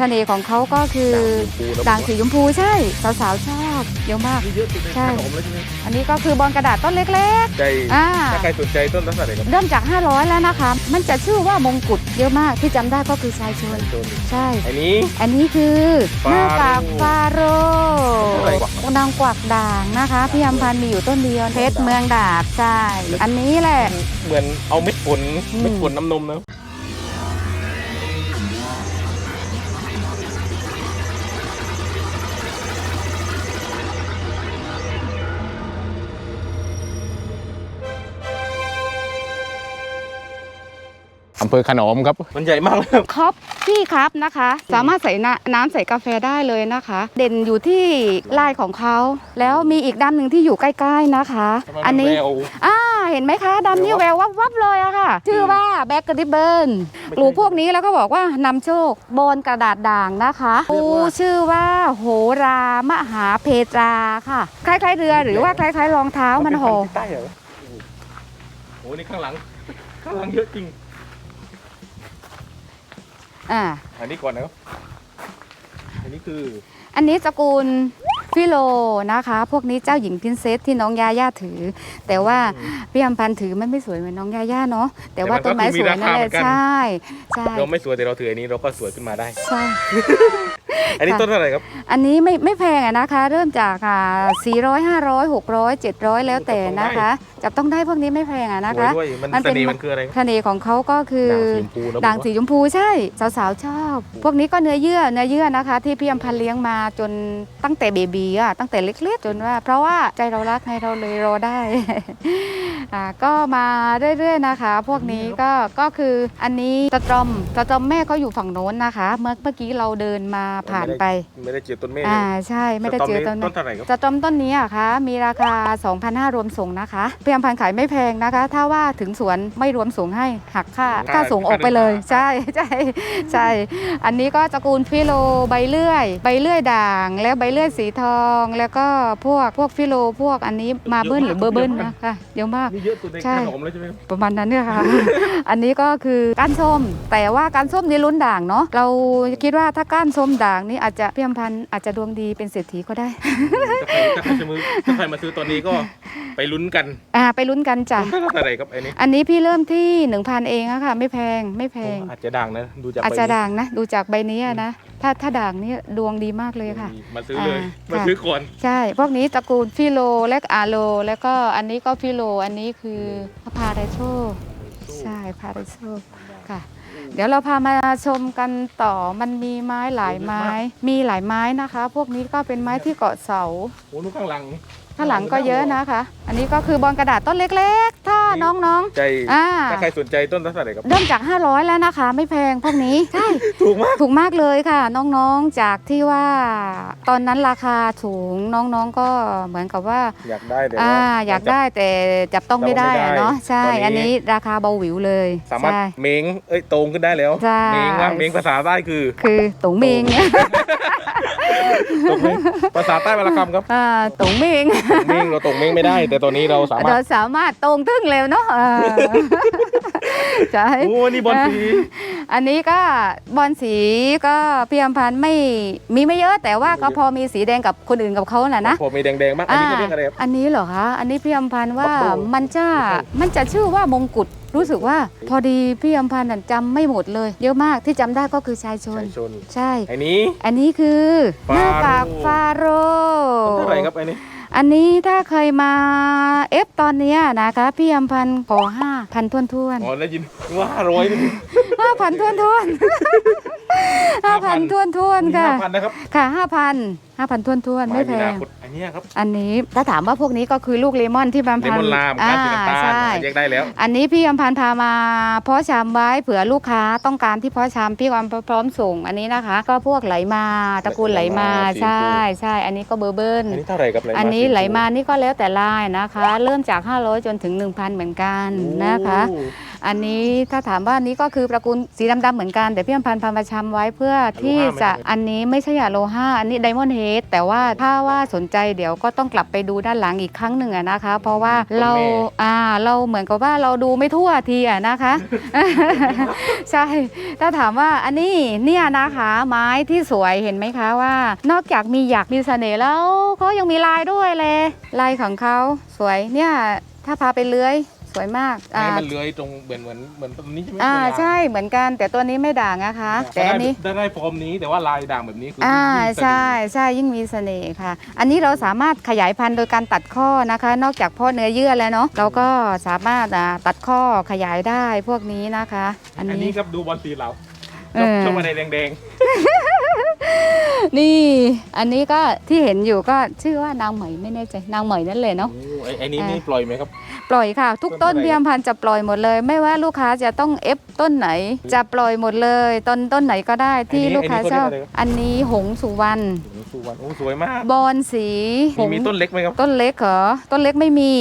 เสน่ห์ของเขาก็คือด่างสีชมพูใช่ สาวๆชอบเยอะมากนี่เยอะจริงใช่ขนมเลยใช่ไหมอันนี้ก็คือบอลกระดาษต้นเล็กใจๆ อ่า ถ้าใครสนใจต้นลักษณะไหนครับเริ่มจาก 500 แล้วนะคะ มันจะชื่อว่ามงกุฎเยอะมากที่จำได้ก็คือชายชน ต้นใช่ อันนี้ อันนี้คือหฟาโร่น้ากากฟาโรอะไรวะนางกวักด่างนะคะ พี่ยำพันธ์มีอยู่ต้นเดียวเพชรเมืองดาบใช่ อันนี้แหละ เหมือนเอาเม็ดฝนอืมเม็ดฝนน้ำนมนะ อำเภอขนอมครับ มันใหญ่มากเลยครับคอปพี่ครับนะคะ สามารถใส่น้ำน้ำใส่กาแฟได้เลยนะคะ เด่นอยู่ที่ลายของเขา แล้วมีอีกด้านหนึ่งที่อยู่ใกล้ๆนะคะ อันนี้แววอ่าเห็นไหมคะดำนี่แวววับๆเลยอะค่ะ ชื่อว่าแบ็กกระดิบเบิลไม่ปลูกพวกนี้แล้วก็บอกว่านำโชคบนกระดาษด่างนะคะเรียกว่า ปูชื่อว่าโหรามหาเพตราค่ะ คล้ายๆเรือหรือว่าคล้ายๆรองเท้ามันห่อ เป็พัธุ์ที่ใต้เหรอโอ้โหนี่ข้างหลัง ข้างหลังเยอะจริง อ่า อันนี้ก่อนนะครับอันนี้คืออันนี้ตระกูลฟิโลนะคะ พวกนี้เจ้าหญิงพินเซสที่น้องยาย่าถือ แต่ว่าพี่อำพันธ์ถือมันไม่สวยเหมือนน้องยาย่าเนาะแต่ว่าแต่ต้มันนก็ไม้สวยนั่นแหละคือมีราคาเหมือนกันใช่ใช่เราไม่สวยแต่เราถืออันนี้เราก็สวยขึ้นมาได้ ใช่ อันนี้ค่ะต้นอะไรครับ อันนี้ไม่ไม่แพงอะนะคะ เริ่มจากอ่า400 500 600 700 แล้วแต่นะคะ จับต้องได้พวกนี้ไม่แพงอะนะสวยคะด้วยมันมันเสเป็นน่ห์มันคืออะไรครับเสน่ห์ของเขาก็คือด่างสีชมพูนะด่างสีชมพูใช่สาวๆชอบ พวกนี้ก็เนื้อเยื่อเนื้อเยื่อนะคะ ที่พี่อำพันธ์เลี้ยงมาจนตั้งแต่เบบีอะตั้งแต่เล็กๆจนว่า เพราะว่าใจเรารักให้เราเลยรอได้อ่าก็มาเรื่อยๆนะคะ พวกนี้ก็ก็คืออันนี้ตะตรอมตะตรอมแม่เขาอยู่ฝั่งโน้นนะคะ เมื่อเมื่อกี้เราเดินมาผ่านไปไม่ได้เจอต้นเมฆอ่าใช่ไม่ได้เจอต้ต้นนต้นั้นนเท่าไหร่ครับจะต้นต้นนี้อะคะมีราคา 2,500รวมส่งนะคะพี่อำพันธ์ขายไม่แพงนะคะ ถ้าว่าถึงสวนไม่รวมส่งให้หักค่าค่าส่งออกไปเลย ใช่ใช่ใช่ อันนี้ก็ตระกูลฟิโลใบเลื่อย ใบเลื่อยด่าง แล้วใบเลื่อยสีทอง แล้วก็พวกพวกฟิโลพวกอันนี้มาเบิ้ลหรือเบอร์เบิ้ลนะคะเยอะมากนี่เยอะสุดในใช่ขนมเลยใช่ไหมครับประมาณนั้นเนี่ยค่ะ อันนี้ก็คือก้านส้ม แต่ว่าก้านส้มนี่ลุ้นด่างเนาะเราคิดว่าถ้าก้านส้มด่างนี่อาจจะพี่อำพันธ์อาจจะดวงดีเป็นเศรษฐีก็ได้ถ้าใครถ้าใครจะมือถ้าใครมาซื้อตอนนี้ก็ไปลุ้นกันอ่าไปลุ้นกันจ้ะต้นเท่าไหร่ครับไอ้นี่อันนี้พี่เริ่มที่1,000เองอะค่ะ ไม่แพงไม่แพง อาจจะดังนะดูจากอาจจะใบนี้ด่างนะ ดูจากใบนี้อะนะถ้าถ้าด่างนี่ดวงดีมากเลยค่ะ มาซื้อเลยอ่ามาค่ะซื้อก่อนใช่ พวกนี้ตระกูลฟิโลและอาโล แล้วก็อันนี้ก็ฟิโล อันนี้คือพาราโชใช่พาราโชค่ะ เดี๋ยวเราพามาชมกันต่อมันมีไม้หลายไม้ มีหลายไม้นะคะ พวกนี้ก็เป็นไม้ที่เกาะเสา โอ้นู่นข้างหลัง ข้างหลังก็เยอะนะคะ อันนี้ก็คือบอลกระดาษต้นเล็กๆ ถ้าน้องใจๆอ่าถ้าใครสนใจต้นเท่าไหร่ครับเริ่มจาก 500 แล้วนะคะ ไม่แพงพวกนี้ใช่ถูกมากถูกมากเลยค่ะ น้องๆจากที่ว่า ตอนนั้นราคาสูงน้องๆก็เหมือนกับว่าอยากได้แต่อ่าว่าอยากได้แต่จับต้องไม่ได้อะเนาะใช่ตอนนี้อันนี้ราคาเบาหวิวเลย สามารถใช่เมงเอ้ยตรงขึ้นได้แล้วใช่เมงว่าเมงภาษาใต้คือ คือตุ๋งเมงตรงเมงภาษาใต้วรรณคำครับอ่าตุ๋งเมงเมงเราตรงเมงไม่ได้ แต่ตอนนี้เราสามารถเราสามารถตรงตึ้งเร็วเนาะเออใช่โอ้นี่บอลสีอันนี้ก็บอลสีก็พี่อำพันธ์ไม่มีไม่เยอะ แต่ว่าก็พอมีสีแดงกับคนอื่นกับเขาแหละนะผมมีแดงๆบ้างอันนี้จะเรียกอะไรครับอันนี้เหรอคะอันนี้พี่อำพันธ์ว่าบับเบิ้ลมันจะมันจะชื่อว่ามงกุฎรู้สึกว่าพอดีพี่อำพันธ์น่ะจำไม่หมดเลย เยอะมากที่จำได้ก็คือชายชนชายชน ใช่ อันนี้ อันนี้คือหฟาโร่น้ากากฟาโรต้นเท่าไหร่ครับอันนี้ อันนี้ถ้าเคยมาเอฟตอนเนี้ยนะคะ พี่อำพันธ์ขอห้าพันทวนทวนอ๋อได้ยินว่าร้อยห้าพันทวนทวน ห้าพันทวนทวนค่ะ ห้าพันนะครับค่ะห้าพันห้าพันทวนทวนไม่แพนางคตอันเนี้ยครับอันนี้ถ้าถามว่าพวกนี้ก็คือลูกเลมอนที่บำเลพันมอนธ์ลามอ่าการสีน้ำตาลใช่ แยกได้แล้ว อันนี้พี่อำพันธ์พามาเพาะชามไว้เผื่อลูกค้าต้องการที่เพาะชามพี่อำพร้อมส่งอันนี้นะคะ ก็พวกไหลมาตระกูลไหลมาไหลมาใช่ใช่อันนี้ก็เบอร์เบิลอันนี้เท่าไหร่ครับไหลมาอันนี้สีชมพูไหลมานี่ก็แล้วแต่ลายนะคะ เริ่มจาก 500 จนถึง 1,000 เหมือนกันนะคะ โอ้ อันนี้ถ้าถามว่าอันนี้ก็คือตระกูลสีดำๆเหมือนกัน แต่พี่อำพันธ์พามาชำไว้เพื่อที่จะอันนี้ไม่ใช่อะโลหะอันนี้ไดมอนด์เฮดแต่ว่าถ้าว่าสนใจเดี๋ยวก็ต้องกลับไปดูด้านหลังอีกครั้งหนึ่งอะนะคะ เพราะว่าเราอ่าเราเหมือนกับว่าเราดูไม่ทั่วทีอะนะคะ ใช่ ถ้าถามว่าอันนี้เนี่ยนะคะไม้ที่สวยเห็นไหมคะว่า นอกจากมีหยักมีเสน่ห์แล้วเขายังมีลายด้วยเลย ลายของเขาสวยเนี่ยถ้าพาไปเลื้อย สวยมากให้อ่ามันเลื้อยตรงเหมือนเหมือนเหมือนตรงนี้ใช่ไหมอ่าตัวอย่างใช่เหมือนกัน แต่ตัวนี้ไม่ด่างนะคะ แต่อันนี้ ได้ได้ฟอร์มนี้แต่ว่าลายด่างแบบนี้คืออ่ายิ่งใช่ใช่ยิ่งมีเสน่ห์ค่ะ อันนี้เราสามารถขยายพันธุ์โดยการตัดข้อนะคะ นอกจากเพ่อเนื้อเยื่อแล้วเนาะเราก็สามารถอ่าตัดข้อขยายได้พวกนี้นะคะ อันอันนี้นี้ ครับดูบอลสีเราเออ ชอบอะไรแดง นี่อันนี้ก็ที่เห็นอยู่ก็ชื่อว่านางเหมยไม่แน่ใจนางเหมยนั่นเลยๆเนาะ โอ้ไอ้ไอ้นี้อ่านี่ นี่ปล่อยไหมครับ ปล่อยค่ะ ทุกต้นต้นอะไร เพียมพันธุ์จะปล่อยหมดเลย ไม่ว่าลูกค้าจะต้องเอฟต้นไหน จะปล่อยหมดเลยต้นต้นไหนก็ได้ที่อันนี้ลูกค้าอันนี้ชอบเขาเรียกอะไรครับอันนี้หงสุวรรณโอ้โหสุวรรณโอ้สวยมาก บอนสีหมีงมีต้นเล็กไหมครับต้นเล็กเหรอต้นเล็กไม่มี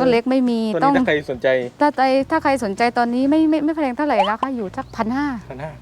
ต้นเล็กไม่มีต้นต้องนี้ถ้าใครสนใจถ้าใจถ้าใครสนใจตอนนี้ไม่ไม่ไม่แพงเท่าไหร่แล้วค่ะอยู่สักพันห้าพันห้า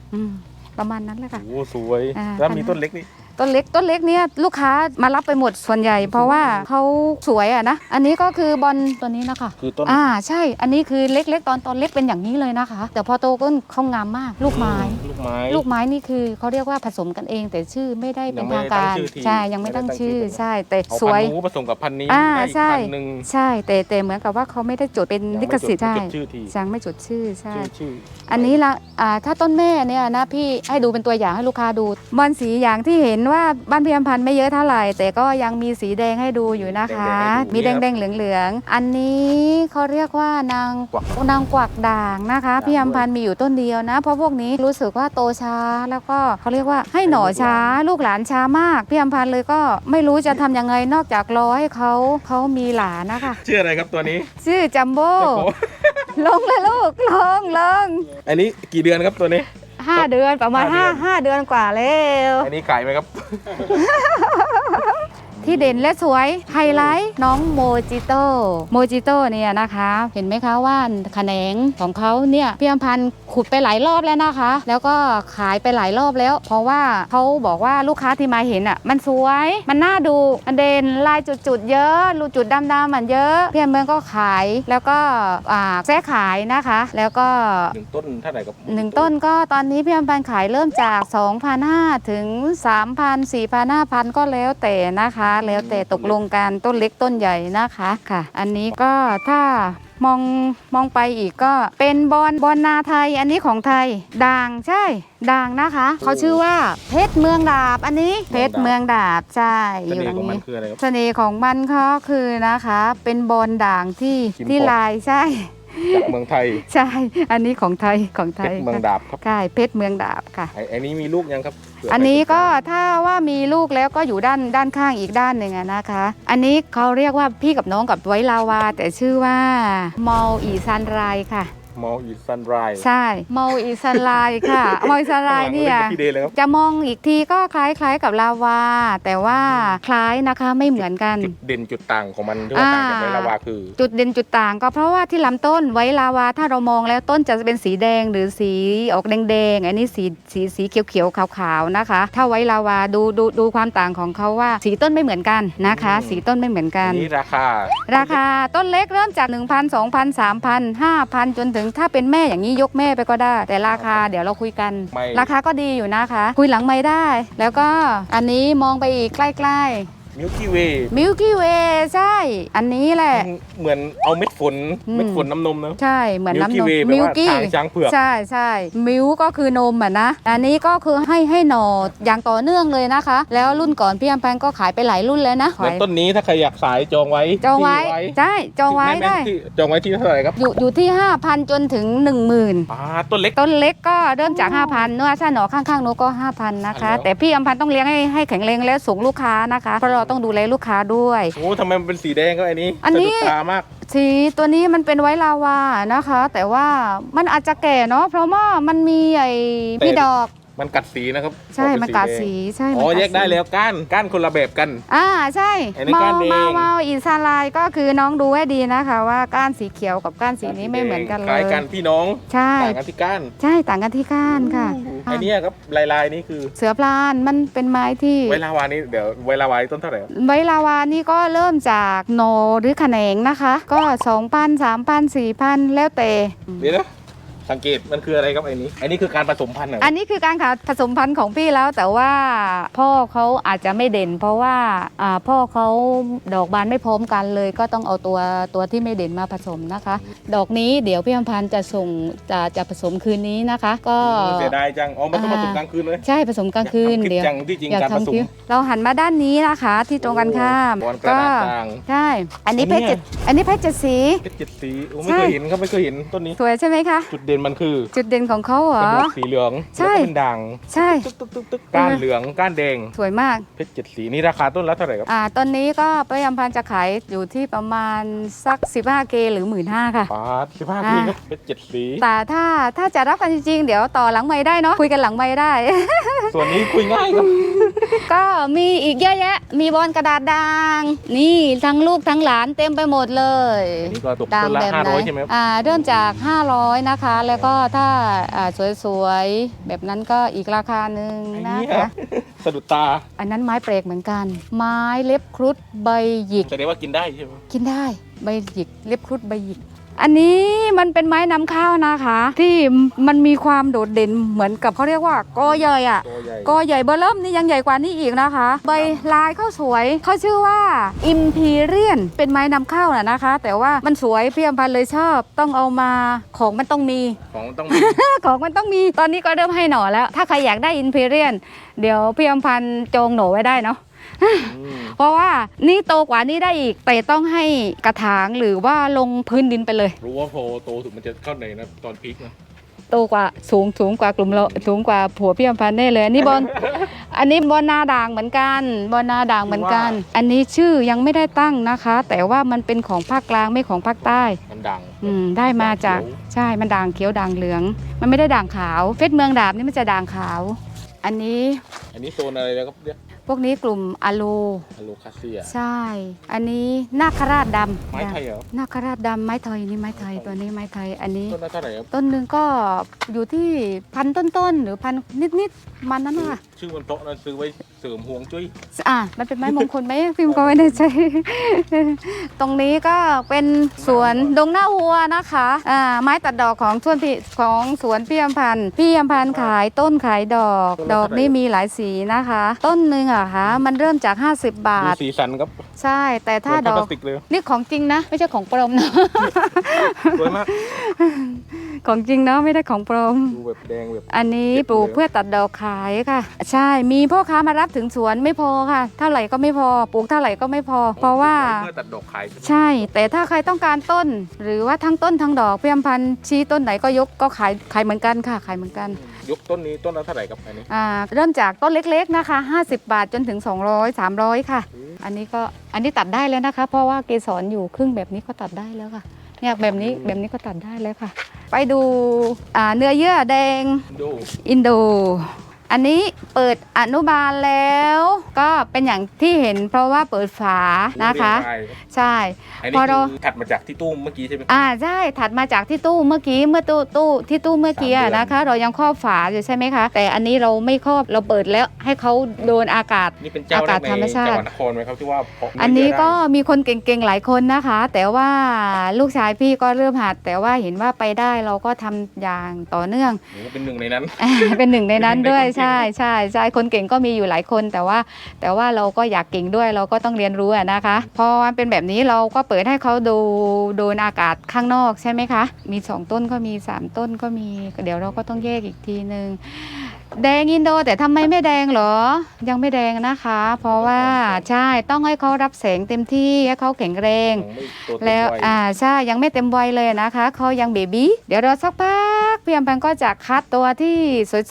ประมาณนั้นแหละค่ะ โอ้สวย อ่าแล้วพันมีห้าต้นเล็กนี่ ต้นเล็กต้นเล็กเนี่ยลูกค้ามารับไปหมดส่วนใหญ่ เพราะว่าเขาสวยอะนะอันนี้ก็คือบอลตัวนี้นะคะคือต้นอ่าใช่ อันนี้คือเล็กๆ ตอนตอนเล็กเป็นอย่างนี้เลยนะคะ แต่พอโตก็เขางามมากลูกไม้ ลูกไม้ลูกไม้นี่คือเขาเรียกว่าผสมกันเอง แต่ชื่อไม่ได้เป็นยังไม่ทางได้ตั้งการชื่อทีใช่ยังไม่ไม่ได้ตั้งตั้งชื่อชื่อใช่ แต่เอาสวยพันธุ์นู้นผสมกับพันธุ์นี้อ่าได้อีกใช่พันธุ์หนึ่งใช่ แต่แต่เหมือนกับว่าเขาไม่ได้จดเป็นยังลิไม่ขสิทธิ์จดใช่ไม่จดชื่อทียังไม่จดชื่อใช่ชื่อชื่ออันนี้ละอ่าถ้าต้นแม่เนี่ยนะพี่ให้ดูเป็นตัวอย่างให้ลูกค้าดูบอลสีอย่างที่เห็นว่าบ้านพี่อำพันธ์ไม่เยอะเท่าไหร่ แต่ก็ยังมีสีแดงให้ดูอยู่นะคะมีแดงแดงๆเหลืองๆอันนี้เขาเรียกว่านางกวัก นางกวักด่างนะคะ ด่างพี่อำพันธ์มีอยู่ต้นเดียวนะ เพราะพวกนี้รู้สึกว่าโตช้าแล้วก็เขาเรียกว่าให้หน่อช้า ลูกหลานช้ามากพี่อำพันธ์เลยก็ไม่รู้จะทำยังไงนอกจากรอให้เขาเขามีหลานนะคะ ชื่ออะไรครับตัวนี้ชื่อจัมโบ้โอ้โหลงเลยลูกลงลงอันนี้กี่เดือนครับตัวนี้ ห้าเดือนประมาณห้าห้าเดือนห้าเดือนกว่าแล้ว อันนี้ขายไหมครับ ที่เด่นและสวยไฮไลท์น้องโมจิโต้โมจิโต้เนี่ยนะคะ เห็นไหมคะว่าแขนงของเขาเนี่ยพี่อำพันธ์ขุดไปหลายรอบแล้วนะคะ แล้วก็ขายไปหลายรอบแล้ว เพราะว่าเขาบอกว่าลูกค้าที่มาเห็นอะมันสวย มันน่าดูมันเด่นลายจุดๆเยอะรูจุดดำๆมันเยอะพี่อำพันธ์ก็ขายแล้วก็อ่าแซ่ขายนะคะ แล้วก็หนึ่งต้นเท่าไหร่ครับหนึ่งต้นก็ตอนนี้พี่อำพันธ์ขายเริ่มจาก2,500ถึง3,000 4,000 5,000 ก็แล้วแต่นะคะแล้วแต่ตกลงกันต้นเล็กต้นใหญ่นะคะค่ะ อันนี้ก็ถ้ามองมองไปอีกก็เป็นบอลบอลนาไทย อันนี้ของไทยด่างใช่ด่างนะคะ เขาชื่อว่าเพชรเมืองดาบอันนี้เพชรเมืองดาบใช่เสอยู่น่ตรห์ของงมันนี้คืออะไรครับเสน่ห์ของมันก็คือนะคะ เป็นบอลด่างที่กิมที่พอลายใช่จากเมืองไทย ใช่ อันนี้ของไทยของไทเพชยรเมืองค่ะดาบครับใช่เพชรเมืองดาบค่ะไอ้ไอ้นี้มีลูกยังครับเผื่อันนี้ก็ใครสใจถ้าว่ามีลูกแล้วก็อยู่ด้านด้านข้างอีกด้านหนึ่งอะนะคะ อันนี้เขาเรียกว่าพี่กับน้องกับไว้ลาวา แต่ชื่อว่าเมาอีซันไรค่ะ มอลอีซันไรส์ใช่เมาอีซันไรค่ะเมาอีซันไรเนี่ยพี่เดย์เลยครับจะมองอีกทีก็คล้ายๆกับลาวา แต่ว่าคล้ายนะคะไม่เหมือนกันจุดเด่นจุดต่างของมันที่ว่าต่างจากไม้ลาวาคือ จุดเด่นจุดต่างก็เพราะว่าที่ลำต้นไว้ลาวาถ้าเรามองแล้วต้นจะเป็นสีแดงหรือสีออกแดงๆอันนี้สีสีสีเขียวๆขาวๆนะคะ ถ้าไว้ลาวาดูดูดูความต่างของเขาว่า สีต้นไม่เหมือนกันนะคะอืมสีต้นไม่เหมือนกัอันนนี้ราคา ราคาต้นเล็กเริ่มจาก 1,000 2,000 3,000 5,000 จนถึงถ้าเป็นแม่อย่างนี้ยกแม่ไปก็ได้ แต่ราคาเดี๋ยวเราคุยกัน ไม่ ราคาก็ดีอยู่นะคะ คุยหลังไม่ได้ แล้วก็อันนี้มองไปอีกใกล้ มิลกี้เวย์ๆ Milky Way ใช่ อันนี้แหละ เหมือนเอาเม็ดฝนอืมเม็ดฝนน้ำนมนะ ใช่ เหมือนน้ำน Milky ม Way แปลว่าทางช้างเผือก ใช่ใช่มิลก็คือนมอะนะ อันนี้ก็คือให้ให้หน่ออย่างต่อเนื่องเลยนะคะ แล้วรุ่นก่อนพี่อัมพันธ์ก็ขายไปหลายรุ่นแล้วนะเหมือนต้นนี้ถ้าใครอยากขายจองไว้ จองไว้ที่ใช่ จองไว้ม่ม่ได้ที่จองไว้ที่เท่าไหร่ครับ อยู่อยู่ที่ 5,000 จนถึง 10,000อ่าต้นเล็ก ต้นเล็กก็เริ่มจาก 5,000เนื้อถ้าหน่อข้างๆนู้นก็ 5,000 นะคะแล้วแต่พี่อัมพันธ์ต้องเลี้ยงให้ให้แข็งแรงและส่งลูกค้านะคะเพราะเราต้องดูแลลูกค้าด้วย โอ้ทำไมมันเป็นสีแดงก็อันนี้อันนี้ สะดุดตามาก สีตัวนี้มันเป็นไว้ลาวานะคะ แต่ว่ามันอาจจะแก่เนาะเพราะว่ามันมีไอ้แต่พี่ดอก มันกัดสีนะครับใช่ออเป็มันกัดแงสีใช่อ๋อมันแยกได้แล้วก้านก้านคนละแบบกัน อ่าใช่อันนี้เมาก้านแดง เมาเมาอินซาลายก็คือน้องดูให้ดีนะคะ ว่าก้านสีเขียวกับก้านสีนี้ไม่เหมือนกันเลคล้ายยกันพี่น้องใช่ ต่างกันที่ก้านใช่ต่างกันที่ก้านค่ะไอเนี้ยครับลายลายๆนี่คือเสือพลานมันเป็นไม้ที่ไวลาวานี่เดี๋ยวไวลาวานี่ต้นเท่าไหร่ครับใบลาวานี่ก็เริ่มจากโนหรือแขนงนะคะ ก็2,000 3,000 4,000แล้วแต่เดี๋ยวนะ สังเกตมันคืออะไรครับไอ้นี้ไอ้นี่คือการผสมพันธุ์เหรออันนี้คือการขาผสมพันธุ์ของพี่แล้วแต่ว่าพ่อเขาอาจจะไม่เด่น เพราะว่าอ่าพ่อเขาดอกบานไม่พร้อมกันเลย ก็ต้องเอาตัวตัวที่ไม่เด่นมาผสมนะคะ ดอกนี้เดี๋ยวพี่อำพันธ์จะส่งจะจะผสมคืนนี้นะคะ ก็ เสียดายจังอ๋อมันต้องผอ่าสมกลางคืนเลยใช่ผสมกลางคืนอยากทำคลิปเดี๋ยวจังที่จริงอยากการผสทำมคิวเราหันมาด้านนี้นะคะ ที่ตรงกันข้ามบอลกระดาษด่างใช่อันนี้เพชรอันเนี้เจ็ยดอันนี้เพชรเจ็ดสีเพชรเจ็ดสีโอ้ใช่ไม่เคยเห็นครับไม่เคยเห็นต้นนี้สวยใช่ไหมคะจุดเด่นมันคือจุดเด่นของเขาเหรกอระบอกสีเหลืองใช่ แล้วก็เป็นด่างใช่ ตึ๊กตึ๊กตึ๊กตึ๊กก้านเหลืองก้านแดงสวยมาก เพชรเจ็ดสีนี่ราคาต้นละเท่าไหร่ครับอ่าต้นนี้ก็ป้ายำพันธ์จะขายอยู่ที่ประมาณสัก 15เกหรือ 1 5ื่นค่ะปาดสิบห้าอ่าปีครับเพชรเจ็ดสี แต่ถ้าถ้าจะรับกันจริงๆ เดี๋ยวต่อหลังไม่ได้เนาะคุยกันหลังไม่ได้ ส่วนนี้คุยง่ายครับก็มีอีกเยอะแยะ มีบอลกระดาษด่าง นี่ทั้งลูกทั้งหลานเต็มไปหมดเลยอันนี้ก็ตกด่างต้นละแบบห้าไหนร้อยใช่ไหมครับอ่าเริ่มจาก 500 นะคะ แล้วก็ถ้าอ่าสวยๆ แบบนั้นก็อีกราคาหนึ่งไอ้นะเนี่ยคะสะดุดตาอันนั้นไม้เปรกเหมือนกัน ไม้เล็บครุฑใบหยิก แสดงว่ากินได้ใช่ไหม กินได้ใบหยิกเล็บครุฑใบหยิก อันนี้มันเป็นไม้นำข้าวนะคะ ที่มันมีความโดดเด่นเหมือนกับเขาเรียกว่ากอใหญ่อะตัวใหญ่กอใหญ่เบอร์เริ่มนี่ยังใหญ่กว่านี้อีกนะคะ ใบลายเข้าสวยเขาชื่อว่าอิมพีเรียนเป็นไม้นำเข้าน่ะนะคะ แต่ว่ามันสวยพี่อมพันธ์เลยชอบ ต้องเอามาของมันต้องมีของต้องมีของมันต้องมีตอนนี้ก็เริ่มให้หน่อแล้ว ถ้าใครอยากได้อินพีเรียนเดี๋ยวพี่อมพันธ์จองหน่อไว้ได้เนาะอืม เพราะว่านี่โตกว่านี้ได้อีก แต่ต้องให้กระถางหรือว่าลงพื้นดินไปเลย รู้ว่าโพโตสุดมันจะเข้าไหนนะตอนพีคนะโตกว่าสูงสูงกว่ากลุ่มเราสูงกว่าผัวพี่อมพันธ์แน่เลยอันนี้บอลอันนี้บอลนาด่างเหมือนกันบอลนาด่างเหมือนกัน อันนี้ชื่อยังไม่ได้ตั้งนะคะ แต่ว่ามันเป็นของภาคกลางไม่ของภาคใต้มันดังอืมได้มาจากใช่มันด่างเขียวด่างเหลือง มันไม่ได้ด่างขาวเฟสเมืองดาบนี่มันจะด่างขาว อันนี้ อันนี้โซนอะไรแล้วครับเนี่ย พวกนี้กลุ่มอะโล อะโลคาเซีย ใช่ อันนี้นาคราชดำไม้ไทยเหรอ นาคราชดำไม้ไทยนี่ไม้ไทยตัวนี้ไม้ไทย อันนี้ ต้นละเท่าไหร่ครับ ต้นหนึ่งก็อยู่ที่พันต้นๆหรือพันนิดๆมันนั่นน่ะชื่อมันเพราะนะซื้อไว้เสริมห่วงจุ้ยอะมันเป็นไม้มงคลไหมพิมพ์ก็ไม่แน่ใจตรงนี้ก็เป็นสวนดงหน้าวัวนะคะอ่าไม้ตัดดอกของสวนพี่ของสวนพี่อำพันธ์พี่อำพันธ์ขายต้นขายดอก ดอกนี้มีหลายสีนะคะ ต้นหนึ่งอะคะมันเริ่มจาก 50 บาดูท สีสันครับใช่ แต่ถ้าเหมือนดพอลากสติกเลยนี่ของจริงนะ ไม่ใช่ของปลอมนะ สวยมาก ของจริงเนาะไม่ได้ของปลอม ดูแบบแดงแบบ อันนี้เก็บปลูกเลย เพื่อตัดดอกขายค่ะ ใช่มีพ่อค้ามารับถึงสวนไม่พอค่ะ เท่าไหร่ก็ไม่พอปลูกเท่าไหร่ก็ไม่พอ เพราะว่า เพื่อตัดดอกขายใช่ไหมใช่ แต่ถ้าใครต้องการต้น หรือว่าทั้งต้นทั้งดอกพี่อำพันธ์ชี้ต้นไหนก็ยกก็ขายขายเหมือนกันค่ะ ขายเหมือนกันยกต้นนี้ต้นละเท่าไหร่ครับอันนี้อ่าเริ่มจากต้นเล็กๆนะคะ 50 บาทจนถึง 200 300 ค่ะ อันนี้ก็อันนี้ตัดได้แล้วนะคะ เพราะว่าเกสรอยู่ครึ่งแบบนี้ก็ตัดได้แล้วค่ะเนี่ยแบบนี้แบบนี้ก็ตัดได้แล้วค่ะ ไปดูอ่าเนื้อเยื่อแดงดูอินโด อันนี้เปิดอนุบาลแล้ว ก็เป็นอย่างที่เห็นเพราะว่าเปิดฝานะคะเรียงรายใช่อันพนี้อเราคือถัดมาจากที่ตู้เมื่อกี้ใช่ไหมอ่าใช่ถัดมาจากที่ตู้เมื่อกี้เมื่อตู้ตู้ที่ตู้เมื่อกี้อะสามเดือนนะคะ เรายังครอบฝาอยู่ใช่ไหมคะ แต่อันนี้เราไม่ครอบเราเปิดแล้วให้เขาโดนอากาศนี่เป็นเจ้าแรกอากาศในธรรมชาติจังหวัดนครไหมครับที่ว่าเพาะอันนี้ก็เมีคนเก่งๆหลายคนนะคะ แต่ว่าลูกชายพี่ก็เริ่มหัด แต่ว่าเห็นว่าไปได้เราก็ทำอย่างต่อเนื่องหนูเป็นหนึ่งในนั้น เป็นหนึ่งในนั้นด้วยเป็นหนึ่งใช่ใช่ใช่คนเก่งก็มีอยู่หลายคนแต่ว่า แต่ว่าเราก็อยากเก่งด้วยเราก็ต้องเรียนรู้อะนะคะพอมันเป็นแบบนี้เราก็เปิดให้เขาดูโดนอากาศข้างนอกใช่ไหมคะ มีสองต้นก็มีสามต้นก็มี เดี๋ยวเราก็ต้องแยกอีกทีนึง แดงอินโดแต่ทำไมไม่แดงเหรอ ยังไม่แดงนะคะ เพราะว่าใช่ต้องให้เขารับแสงเต็มที่ให้เขาแข็งแรงยังไม่โตเต็มแล้ววัยอ่าใช่ยังไม่เต็มวัยเลยนะคะเขายังเบบี้เดี๋ยวเราสักพักพี่อำพันธ์ก็จะคัดตัวที่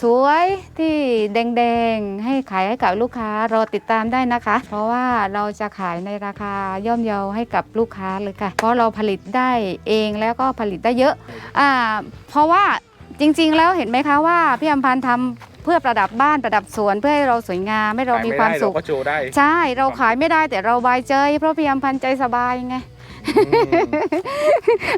สวยๆที่แดงๆ ให้ขายให้กับลูกค้ารอติดตามได้นะคะ เพราะว่าเราจะขายในราคาย่อมเยาให้กับลูกค้าเลยค่ะ เพราะเราผลิตได้เองแล้วก็ผลิตได้เยอะอ่าเพราะว่าจริง ๆ แล้วเห็นไหมคะว่าพี่อำพันธ์ทำ เพื่อประดับบ้านประดับสวนเพื่อให้เราสวยงามให้เรามีความสุขขยไได้เรก็โชว์ได้ใช่เราขายไม่ได้แต่เราบายใจ เพราะพี่อำพันธ์ใจสบายไงอืม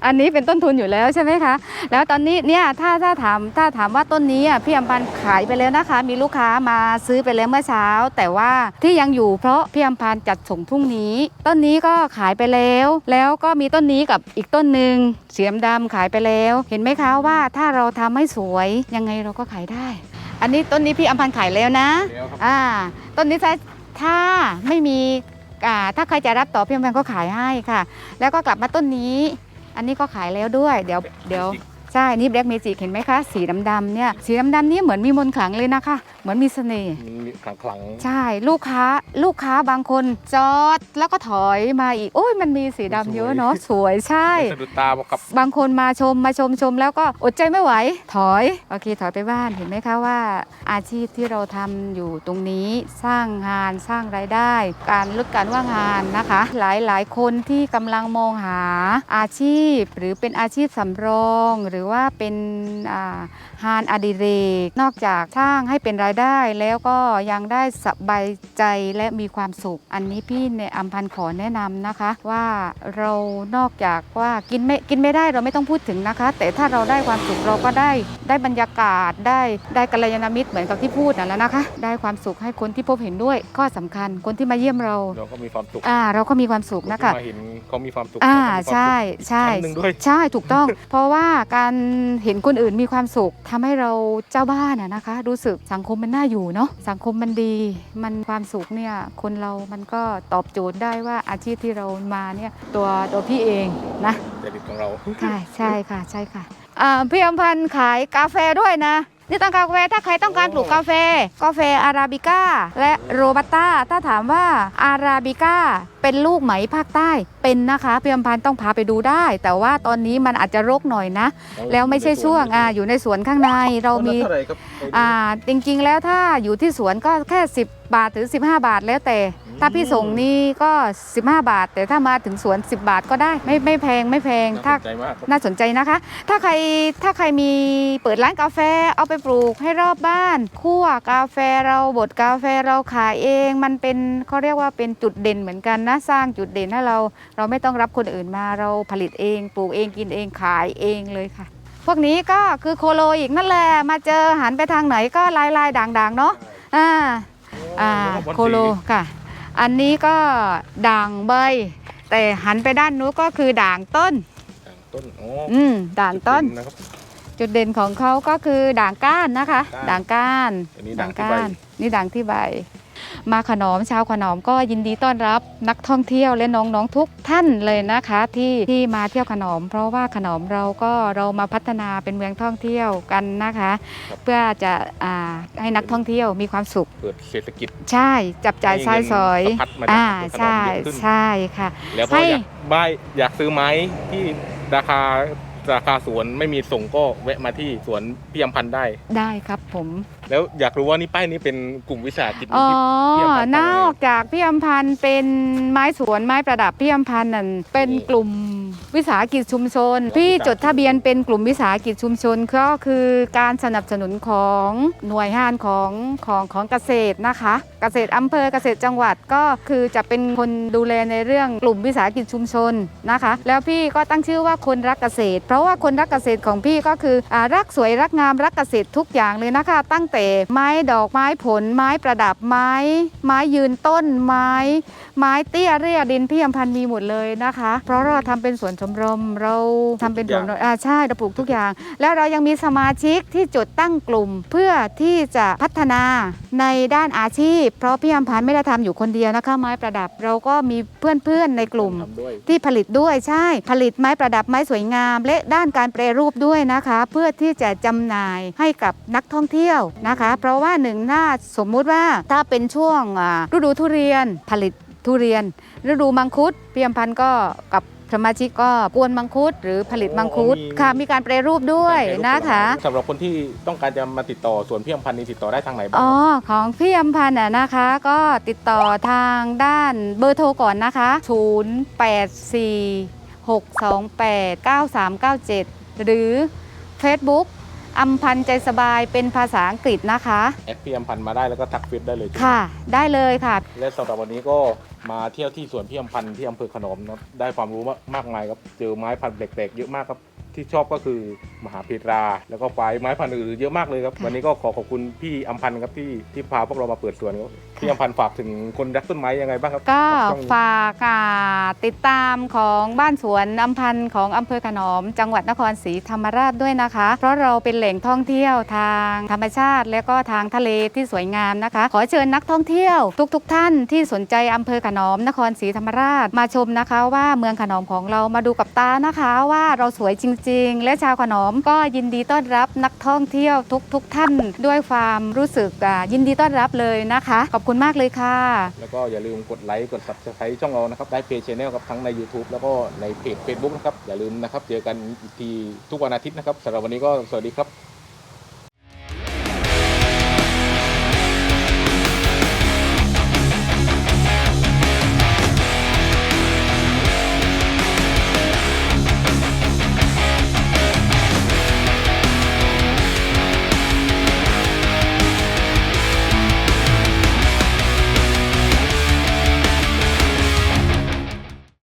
อันนี้เป็นต้นทุนอยู่แล้วใช่ไหมคะ แล้วตอนนี้เนี่ยถ้าถ้าถามถ้าถามว่าต้นนี้อะพี่อำพันธ์ขายไปแล้วนะคะ มีลูกค้ามาซื้อไปแล้วเมื่อเช้า แต่ว่าที่ยังอยู่เพราะพี่อำพันธ์จัดส่งพรุ่งนี้ ต้นนี้ก็ขายไปแล้ว แล้วก็มีต้นนี้กับอีกต้นหนึ่งเสียมดำขายไปแล้ว เห็นไหมคะว่าถ้าเราทำให้สวยยังไงเราก็ขายได้ อันนี้ต้นนี้พี่อำพันธ์ขายแล้วนะแล้วครับ อ่าต้นนี้ถ้าถ้าไม่มีอ่าถ้าใครจะรับต่อพี่อำพันธ์ก็ขายให้ค่ะ แล้วก็กลับมาต้นนี้ อันนี้ก็ขายแล้วด้วย เดี๋ยวเดี๋ยว ใช่ นี่แบล็กเมจิกเห็นไหมคะ สีดำๆเนี่ย สีดำๆนี่เหมือนมีมนต์ขลังเลยนะคะ เหมือนมีเสน่ห์มันมีขลังขลังใช่ ลูกค้า ลูกค้าบางคนจอดแล้วก็ถอยมาอีก โอ้ย มันมีสีดำเยอะเนาะ สวยใช่ สะดุดตาบอกกับ บางคนมาชม มาชมชมแล้วก็อดใจไม่ไหว ถอย โอเค ถอยไปบ้าน เห็นไหมคะว่า อาชีพที่เราทำอยู่ตรงนี้ สร้างงาน สร้างรายได้ การลดการว่างงานนะคะ หลายหลายคนที่กำลังมองหาอาชีพ หรือเป็นอาชีพสำรอง หรือว่าเป็นอ่างานอดิเรก นอกจากสร้างให้เป็นรายได้ แล้วก็ยังได้สบายใจและมีความสุข อันนี้พี่ในอัมพันธ์ขอแนะนำนะคะ ว่าเรานอกจากว่ากินไม่กินไม่ได้เราไม่ต้องพูดถึงนะคะ แต่ถ้าเราได้ความสุขเราก็ได้ได้บรรยากาศได้ได้กัลยาณมิตรเหมือนกับที่พูดนั่นแหละนะคะ ได้ความสุขให้คนที่พบเห็นด้วยข้อสำคัญคนที่มาเยี่ยมเรา เราก็มีความสุขอ่าเราก็มีความสุขนะคะมาเห็นเขามีความสุขอ่าเราก็มีความสุขใช่ใช่ชั้นหนึ่งด้วยใช่ถูกต้อง เพราะว่าการเห็นคนอื่นมีความสุขทำให้เราเจ้าบ้านอะนะคะ รู้สึกสังคมมันน่าอยู่เนาะสังคมมันดี มันความสุขเนี่ยคนเรามันก็ตอบโจทย์ได้ว่าอาชีพที่เรามาเนี่ยตัวตัวพี่เองนะจริตของเราใช่ใช่ค่ะใช่ค่ะอ่าพี่อำพันธ์ขายกาแฟด้วยนะ นี่ต้องกาแฟถ้าใครต้องการปลูกกาแฟ กาแฟอาราบิก้าและโรบัสต้าถ้าถามว่าอาราบิก้าเป็นลูกไหมภาคใต้เป็นนะคะพี่อำพันธ์ต้องพาไปดูได้ แต่ว่าตอนนี้มันอาจจะรกหน่อยนะ แล้วไม่ใช่ช่วงอ่าอยู่ในสวนข้างในเรามีต้นละเท่าไหร่ครับอ่าจริงๆแล้วถ้าอยู่ที่สวนก็แค่ 10 บาทถึง 15 บาทแล้วแต่ ถ้าพี่ส่งนี่ก็ 15 บาท แต่ถ้ามาถึงสวน 10 บาทก็ได้ไม่ไม่แพงไม่แพงน่าถ้าสนใจมากครับ น่าสนใจนะคะ ถ้าใครถ้าใครมีเปิดร้านกาแฟเอาไปปลูกให้รอบบ้านคั่วกาแฟเราบดกาแฟเราขายเอง มันเป็นเขาเรียกว่าเป็นจุดเด่นเหมือนกันนะสร้างจุดเด่นให้เรา เราไม่ต้องรับคนอื่นมาเราผลิตเองปลูกเองกินเองขายเองเลยค่ะ พวกนี้ก็คือโคโลอีกนั่นแหละมาเจอหันไปทางไหนก็ลายลายๆด่างๆเนาะอ่าอ่าแล้วก็บอลโคโลสีค่ะ อันนี้ก็ด่างใบ แต่หันไปด้านนู้นก็คือด่างต้นต้นอ๋ออืมด่างต้น จุดเด่นะครับ จุดเด่นของเขาก็คือด่างก้านนะคะก้านด่างก้าน อันนี้ด่างที่ใบ นี่ด่างที่ใบ มาขนอมชาวขนอมก็ยินดีต้อนรับนักท่องเที่ยวและน้องๆทุกท่านเลยนะคะที่ที่มาเที่ยวขนอม เพราะว่าขนอมเราก็เรามาพัฒนาเป็นเมืองท่องเที่ยวกันนะคะ เพื่อจะอ่าให้นักท่องเที่ยวมีความสุขเปิดเศรษฐกิจ ใช่จับจ่ายให้ซ้ายสอยเงินสะพัดมาจากอ่าขนมใช่เยอะขึ้น ใช่ค่ะ แล้วก็ให้ อยากบ้ายอยากซื้อไม้ที่ราคาราคาสวนไม่มีส่งก็แวะมาที่สวนพี่อำพันธ์ได้ ได้ครับผม แล้วอยากรู้ว่านี่ป้ายนี้เป็นกลุ่มวิสาหกิจอ๋อที่พี่อำพันธ์ทำอะไรนอกจากพี่อำพันธ์เป็นไม้สวนไม้ประดับพี่อำพันธ์นั่นเป็นกลุ่มวิสาหกิจชุมชน พี่จดทะเบียนเป็นกลุ่มวิสาหกิจชุมชนก็คือการสนับสนุนของหน่วยงานของของของเกษตรนะคะ เกษตรอำเภอเกษตรจังหวัดก็คือจะเป็นคนดูแลในเรื่องกลุ่มวิสาหกิจชุมชนนะคะ แล้วพี่ก็ตั้งชื่อว่าคนรักเกษตร เพราะว่าคนรักเกษตรของพี่ก็คืออารักสวยรักงามรักเกษตรทุกอย่างเลยนะคะ ตั้งแต่ไม้ดอกไม้ผล ไม้ประดับไม้ ไม้ยืนต้นไม้ ไม้เตี้ยเรียดินพี่อำพันธ์มีหมดเลยนะคะ เพราะเราทำเป็นสวนชมรมเราทำเป็นสวนอ่าใช่เราปลูกทุกอย่าง แล้วเรายังมีสมาชิกที่จดตั้งกลุ่ม เพื่อที่จะพัฒนาในด้านอาชีพ เพราะพี่อำพันธ์ไม่ได้ทำอยู่คนเดียวนะคะ ไม้ประดับเราก็มีเพื่อนๆในกลุ่มทำด้วยที่ผลิตด้วยใช่ ผลิตไม้ประดับไม้สวยงาม และด้านการแปรรูปด้วยนะคะ เพื่อที่จะจำหน่ายให้กับนักท่องเที่ยวนะคะ เพราะว่าหนึ่งหน้าสมมุติว่าถ้าเป็นช่วงอ่าฤดูทุเรียนผลิตทุเรียน ฤดูมังคุดพี่อำพันธ์ก็กับสมาชิกก็กวนมังคุด หรือผลิตมังคุดอ๋อมีค่ะมีการแปรรูปด้วยนะคะสำหรับคนที่ต้องการจะมาติดต่อสวนพี่อำพันธ์นี่ติดต่อได้ทางไหนบ้างอ๋อของพี่อำพันธ์น่ะนะคะ ก็ติดต่อทางด้านเบอร์โทรก่อนนะคะ 084 628 9397 หรือ Facebook อัมพันธ์ใจสบายเป็นภาษาอังกฤษนะคะ แอดพี่อำพันธ์มาได้แล้วก็ทักเฟซได้เลยค่ะ ได้เลยค่ะ และสำหรับวันนี้ก็มาเที่ยวที่สวนพี่อำพันธ์ที่อำเภอขนอมนะครับได้ความรู้มากมากมายครับเจอไม้พันธุ์แปลกๆเยอะมากครับ ที่ชอบก็คือมหาเพตรา แล้วก็ควายไม้พันธุ์อื่นๆเยอะมากเลยครับค่ะวันนี้ก็ขอขอบคุณพี่อำพันธ์ครับที่ที่พาพวกเรามาเปิดสวนครับพี่อำพันธ์ฝากถึงคนรักต้นไม้ยังไงบ้างครับก็บช่องนี้ฝากอ่าติดตามของบ้านสวนอัมพันธ์ของอำเภอขนอม จังหวัดนครศรีธรรมราชด้วยนะคะ เพราะเราเป็นแหล่งท่องเที่ยวทางธรรมชาติ และก็ทางทะเลที่สวยงามนะคะ ขอเชิญนักท่องเที่ยว ทุก ๆทท่านที่สนใจอำเภอขนอมนครศรีธรรมราชมาชมนะคะ ว่าเมืองขนอมของเรามาดูกับตานะคะว่าเราสวยจริงๆและชาวขนอมก็ยินดีต้อนรับนักท่องเที่ยวทุกๆทท่านด้วยความรู้สึกยินดีต้อนรับเลยนะคะ ขอบคุณมากเลยค่ะ แล้วก็อย่าลืมกดไลค์กด subscribe ช่องเรานะครับได้เพจชแนลครับทั้งใน YouTube แล้วก็ในเพจ Facebook นะครับอย่าลืมนะครับเจอกันอีกทีทุกวันอาทิตย์นะครับสำหรับวันนี้ก็สวัสดีครับ